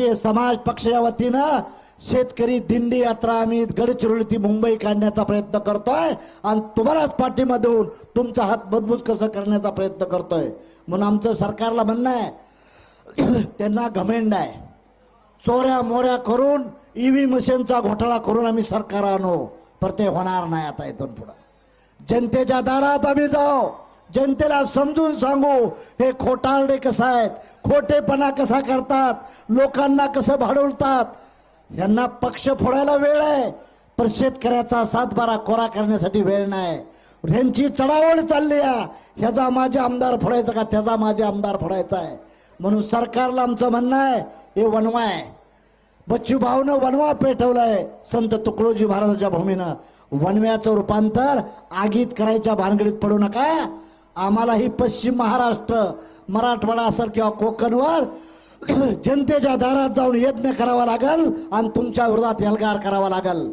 ते समाज पक्षाच्या वतीनं शेतकरी दिंडी यात्रा आम्ही गडचिरोली ती मुंबई काढण्याचा प्रयत्न करतोय. आणि तुम्हालाच पाठिंबा देऊन तुमचा हात मजबूत कसं करण्याचा प्रयत्न करतोय. म्हणून आमचं सरकारला म्हणणं आहे. त्यांना घमेंड आहे. चोऱ्या मोऱ्या करून ईव्ही मशीनचा घोटाळा करून आम्ही सरकार आणू. पर ते होणार नाही आता इथून पुढं. जनतेच्या दारात आम्ही जाऊ. जनतेला समजून सांगू हे खोटारडे कसं आहेत? खोटेपणा कसा करतात? लोकांना कसं भाडवतात? यांना पक्ष फोडायला वेळ आहे पण शेतकऱ्याचा सातबारा कोरा करण्यासाठी वेळ नाही. ह्यांची चढावळ चालली आहे. ह्याचा माझे आमदार फोडायचा का? त्याचा माझे आमदार फोडायचा आहे. म्हणून सरकारला आमचं म्हणणं आहे हे वनवा आहे. बच्चू भाऊनं वनवा पेटवलाय संत तुकडोजी महाराजांच्या भूमीनं. वनव्याचं रूपांतर आगीत करायच्या भानगडीत पडू नका. आम्हाला ही पश्चिम महाराष्ट्र मराठवाडा असेल किंवा कोकणवर जनतेच्या दारात जाऊन यज्ञ करावा लागल आणि तुमच्या विरोधात एल्गार करावा लागल.